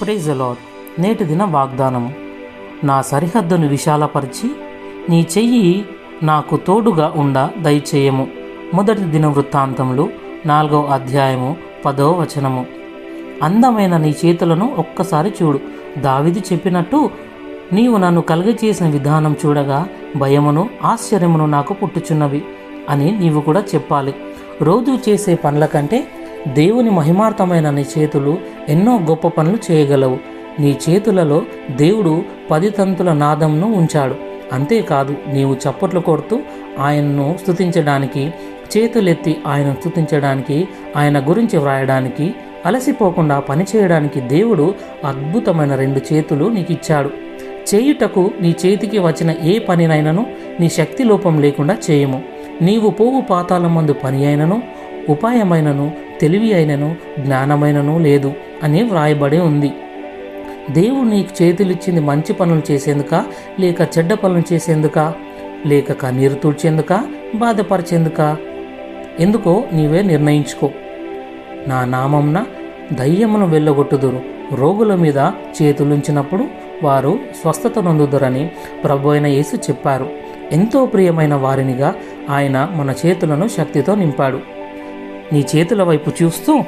Praise అలాడ్ నేటి దిన వాగ్దానము. నా సరిహద్దును విశాలపరిచి నీ చెయ్యి నాకు తోడుగా ఉండ దయచేయము. మొదటి దిన వృత్తాంతములు నాలుగవ అధ్యాయము పదవ వచనము. అందమైన నీ చేతులను ఒక్కసారి చూడు. దావిది చెప్పినట్టు నీవు నన్ను కలుగచేసిన విధానం చూడగా భయమును ఆశ్చర్యమును నాకు పుట్టుచున్నవి అని నీవు కూడా చెప్పాలి. రోజు చేసే పనుల కంటే దేవుని మహిమార్థమైన నీ చేతులు ఎన్నో గొప్ప పనులు చేయగలవు. నీ చేతులలో దేవుడు పది తంతుల నాదంను ఉంచాడు. అంతేకాదు నీవు చప్పట్లు కొడుతూ ఆయన్ను స్తుతించడానికి చేతులెత్తి ఆయన స్థుతించడానికి ఆయన గురించి వ్రాయడానికి అలసిపోకుండా పనిచేయడానికి దేవుడు అద్భుతమైన రెండు చేతులు నీకు ఇచ్చాడు చేయుటకు నీ చేతికి వచ్చిన ఏ పనినైనను నీ శక్తి లోపం లేకుండా చేయము. నీవు పోవు పాతాల మందు పని అయినను ఉపాయమైనను తెలివి అయినను జ్ఞానమైనను లేదు అని వ్రాయబడి ఉంది. దేవుడు నీకు చేతులిచ్చింది మంచి పనులు చేసేందుక లేక చెడ్డ పనులు చేసేందుక లేక కన్నీరు తుడిచేందుక బాధపరిచేందుక? ఎందుకో నీవే నిర్ణయించుకో. నా నామంన దయ్యమును వెళ్ళగొట్టుదురు. రోగుల మీద చేతులుంచినప్పుడు వారు స్వస్థత నొందుదురని ప్రభు అయిన యేసు చెప్పారు. ఎంతో ప్రియమైన వారినిగా ఆయన మన చేతులను శక్తితో నింపాడు. నీ చేతుల వైపు చూస్తూ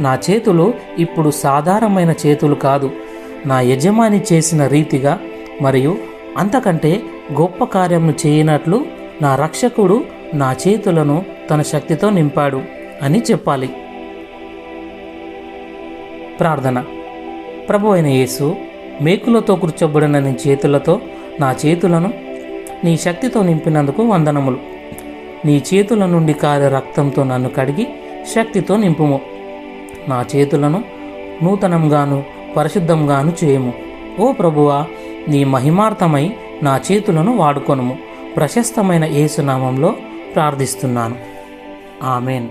నా చేతులు ఇప్పుడు సాధారణమైన చేతులు కాదు నా యజమాని చేసిన రీతిగా మరియు అంతకంటే గొప్ప కార్యము చేయనట్లు నా రక్షకుడు నా చేతులను తన శక్తితో నింపాడు అని చెప్పాలి. ప్రార్థన. ప్రభు అయిన యేసు మేకులతో కూర్చోబడిన నీ చేతులతో నా చేతులను నీ శక్తితో నింపినందుకు వందనములు. నీ చేతుల నుండి కారే రక్తంతో నన్ను కడిగి శక్తితో నింపుము. నా చేతులను నూతనంగాను పరిశుద్ధంగాను చేయము. ఓ ప్రభువా నీ మహిమార్థమై నా చేతులను వాడుకొనుము. ప్రశస్తమైన ఏసునామంలో ప్రార్థిస్తున్నాను. ఆమెన్.